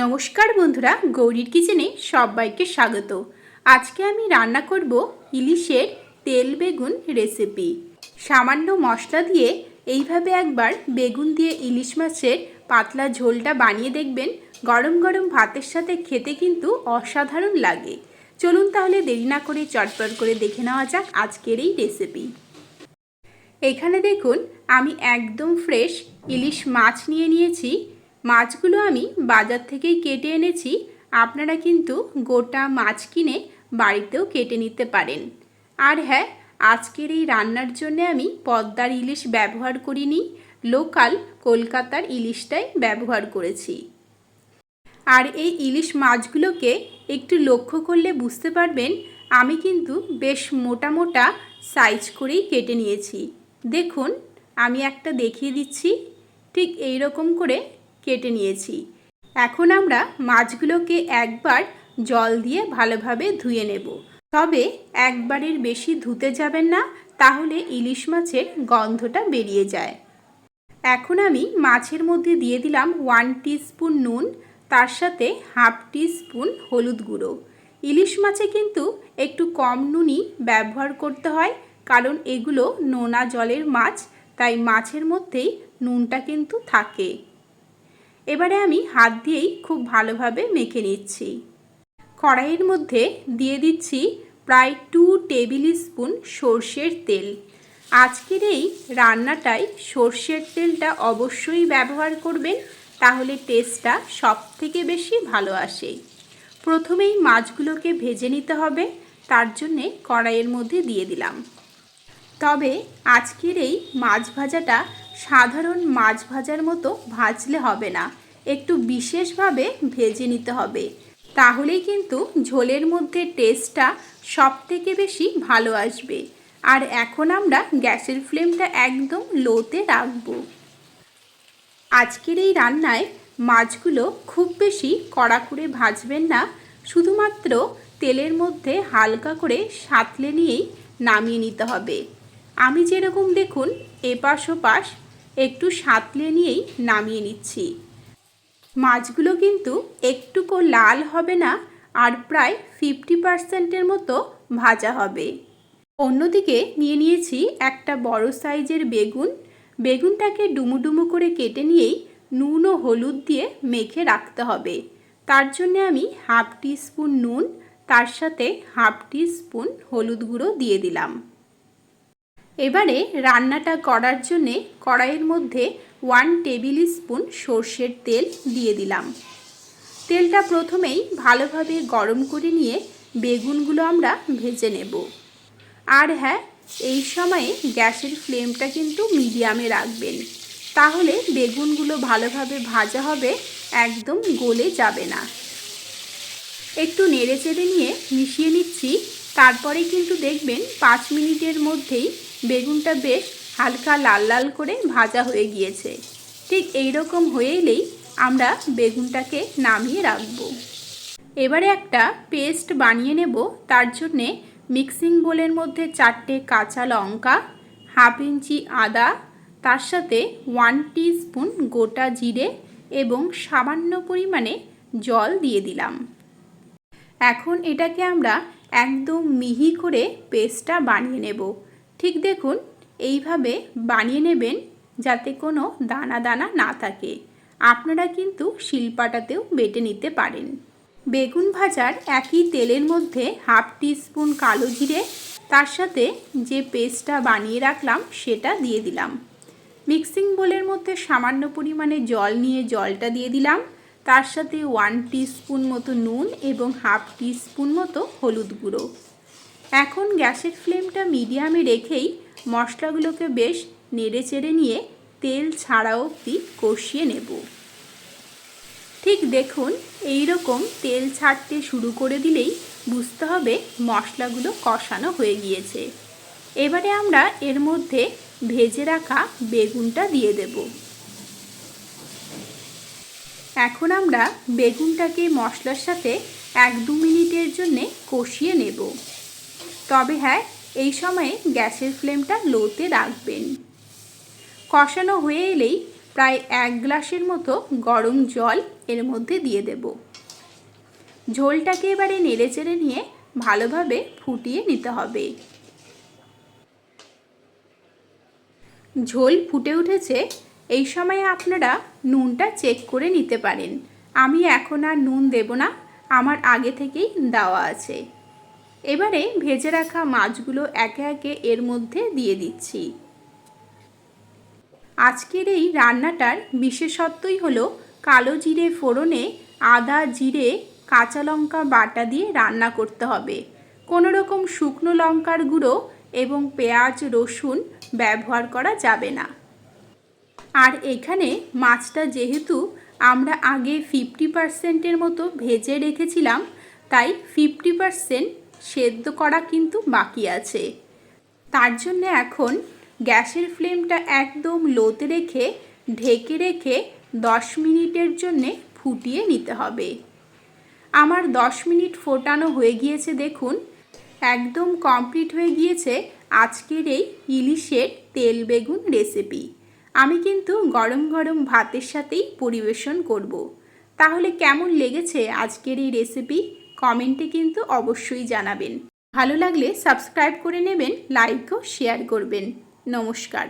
নমস্কার বন্ধুরা, গৌরীর কিচেনে সবাইকে স্বাগত। আজকে আমি রান্না করব ইলিশের তেল বেগুন রেসিপি সামান্য মশলা দিয়ে এইভাবে একবার বেগুন দিয়ে ইলিশ মাছের পাতলা ঝোলটা বানিয়ে দেখবেন, গরম গরম ভাতের সাথে খেতে কিন্তু অসাধারণ লাগে। চলুন তাহলে দেরি না করে চটপট করে দেখে নেওয়া যাক আজকের এই রেসিপি এখানে দেখুন, আমি একদম ফ্রেশ ইলিশ মাছ নিয়ে নিয়েছি। মাছগুলো আমি বাজার থেকেই কেটে এনেছি। আপনারা কিন্তু গোটা মাছ কিনে বাড়িতেও কেটে নিতে পারেন। আর হ্যাঁ আজকের এই রান্নার জন্য আমি পদ্মার ইলিশ ব্যবহার করিনি, লোকাল কলকাতার ইলিশটাই ব্যবহার করেছি। আর এই ইলিশ মাছগুলোকে একটু লক্ষ্য করলে বুঝতে পারবেন, আমি কিন্তু বেশ মোটা মোটা সাইজ করেই কেটে নিয়েছি। দেখুন, আমি একটা দেখিয়ে দিচ্ছি। ঠিক এই রকম করে কেটে নিয়েছি। এখন আমরা মাছগুলোকে একবার জল দিয়ে ভালোভাবে ধুয়ে নেব। তবে একবারের বেশি ধুতে যাবেন না, তাহলে ইলিশ মাছের গন্ধটা বেরিয়ে যায়। এখন আমি মাছের মধ্যে দিয়ে দিলাম ওয়ান স্পুন নুন, তার সাথে হাফ টি স্পুন হলুদ গুঁড়ো। ইলিশ মাছে কিন্তু একটু কম নুনই ব্যবহার করতে হয়, কারণ এগুলো নোনা জলের মাছ, তাই মাছের মধ্যেই নুনটা কিন্তু থাকে। এবারে আমি হাত দিয়েই খুব ভালোভাবে মেখে নিচ্ছি। কড়াইয়ের মধ্যে দিয়ে দিচ্ছি প্রায় টু টেবিল স্পুন সর্ষের তেল। আজকের এই রান্নাটায় সর্ষের তেলটা অবশ্যই ব্যবহার করবেন, তাহলে টেস্টটা সব থেকে বেশি ভালো আসে। প্রথমেই মাছগুলোকে ভেজে নিতে হবে, তার জন্যে কড়াইয়ের মধ্যে দিয়ে দিলাম। তবে আজকের এই মাছ ভাজাটা সাধারণ মাছ ভাজার মতো ভাজলে হবে না। একটু বিশেষভাবে ভেজে নিতে হবে। তাহলেই কিন্তু ঝোলের মধ্যে টেস্টটা সব থেকে বেশি ভালো আসবে। আর এখন আমরা গ্যাসের ফ্লেমটা একদম লোতে রাখব। আজকের এই রান্নায় মাছগুলো খুব বেশি কড়া করে ভাজবেন না। শুধুমাত্র তেলের মধ্যে হালকা করে সাঁতলে নিয়েই নামিয়ে নিতে হবে। আমি যেরকম দেখুন, এপাশ ওপাশ একটু সাঁতলে নিয়েই নামিয়ে নিচ্ছি। মাছগুলো কিন্তু একটুকু লাল হবে না, আর প্রায় ফিফটি পার্সেন্টের মতো ভাজা হবে। অন্যদিকে নিয়ে নিয়েছি একটা বড় সাইজের বেগুন। বেগুনটাকে ডুমু করে কেটে নিয়েই নুন ও হলুদ দিয়ে মেখে রাখতে হবে। তার জন্য আমি হাফ টি স্পুন নুন, তার সাথে হাফ টি স্পুন হলুদ গুঁড়ো দিয়ে দিলাম। এবারে রান্নাটা করার জন্যে কড়াইয়ের মধ্যে ওয়ান টেবিল স্পুন সর্ষের তেল দিয়ে দিলাম। তেলটা প্রথমেই ভালোভাবে গরম করে নিয়ে বেগুনগুলো আমরা ভেজে নেব। আর হ্যাঁ এই সময়ে গ্যাসের ফ্লেমটা কিন্তু মিডিয়ামে রাখবেন। তাহলে বেগুনগুলো ভালোভাবে ভাজা হবে, একদম গলে যাবে না। একটু নেড়ে চেড়ে নিয়ে মিশিয়ে নিচ্ছি। তারপরে কিন্তু দেখবেন পাঁচ মিনিটের মধ্যেই বেগুনটা বেশ হালকা লাল লাল করে ভাজা হয়ে গিয়েছে। ঠিক এই রকম হয়ে এলেই আমরা বেগুনটাকে নামিয়ে রাখব। এবারে একটা পেস্ট বানিয়ে নেব। তার জন্যে মিক্সিং বোলের মধ্যে চারটে কাঁচা লঙ্কা, হাফ ইঞ্চি আদা, তার সাথে ওয়ান স্পুন গোটা জিরে এবং সামান্য পরিমাণে জল দিয়ে দিলাম। এখন এটাকে আমরা একদম মিহি করে পেস্টটা বানিয়ে নেব। ঠিক দেখুন, এইভাবে বানিয়ে নেবেন যাতে কোনো দানা দানা না থাকে। আপনারা কিন্তু শিলপাটাতেও বেটে নিতে পারেন। বেগুন ভাজার একই তেলের মধ্যে হাফ স্পুন কালো জিরে, তার সাথে যে পেস্টটা বানিয়ে রাখলাম সেটা দিয়ে দিলাম। মিক্সিং বোলের মধ্যে সামান্য পরিমাণে জল নিয়ে জলটা দিয়ে দিলাম। তার সাথে ওয়ান স্পুন মতো নুন এবং হাফ স্পুন মতো হলুদ গুঁড়ো। এখন গ্যাসের ফ্লেমটা মিডিয়ামে রেখেই মশলাগুলোকে বেশ নেড়ে চেড়ে নিয়ে তেল ছাড়া অবধি কষিয়ে নেব। ঠিক দেখুন এই রকম তেল ছাড়তে শুরু করে দিলেই বুঝতে হবে মশলাগুলো কষানো হয়ে গিয়েছে। এবারে আমরা এর মধ্যে ভেজে রাখা বেগুনটা দিয়ে দেব। এখন আমরা বেগুনটাকে মশলার সাথে এক দু মিনিটের জন্যে কষিয়ে নেব। তবে হ্যাঁ এই সময়ে গ্যাসের ফ্লেমটা লোতে রাখবেন। কষানো হয়ে এলেই প্রায় এক গ্লাসের মতো গরম জল এর মধ্যে দিয়ে দেব। ঝোলটাকে এবারে নেড়েচেড়ে নিয়ে ভালোভাবে ফুটিয়ে নিতে হবে। ঝোল ফুটে উঠেছে, এই সময়ে আপনারা নুনটা চেক করে নিতে পারেন। আমি এখন আর নুন দেব না, আমার আগে থেকেই দেওয়া আছে। এবারে ভেজে রাখা মাছগুলো একে একে এর মধ্যে দিয়ে দিচ্ছি। আজকের এই রান্নাটার বিশেষত্বই হলো কালো জিরে ফোড়নে আদা, জিরে, কাঁচা লঙ্কা বাটা দিয়ে রান্না করতে হবে। কোনো রকম শুকনো লঙ্কার গুঁড়ো এবং পেঁয়াজ, রসুন ব্যবহার করা যাবে না। আর এখানে মাছটা যেহেতু আমরা আগে ফিফটি পার্সেন্টের মতো ভেজে রেখেছিলাম, তাই ফিফটি পার্সেন্ট সেদ্ধ করা কিন্তু বাকি আছে। তার জন্য এখন গ্যাসের ফ্লেমটা একদম লোতে রেখে, ঢেকে রেখে দশ মিনিটের জন্যে ফুটিয়ে নিতে হবে। আমার দশ মিনিট ফোটানো হয়ে গিয়েছে দেখুন। একদম কমপ্লিট হয়ে গিয়েছে আজকের এই ইলিশের তেল বেগুন রেসিপি। আমি কিন্তু গরম গরম ভাতের সাথেই পরিবেশন করব। তাহলে কেমন লেগেছে আজকের এই রেসিপি? কমেন্টে কিন্তু অবশ্যই জানাবেন। ভালো লাগলে সাবস্ক্রাইব করে নেবেন লাইক ও শেয়ার করবেন। নমস্কার।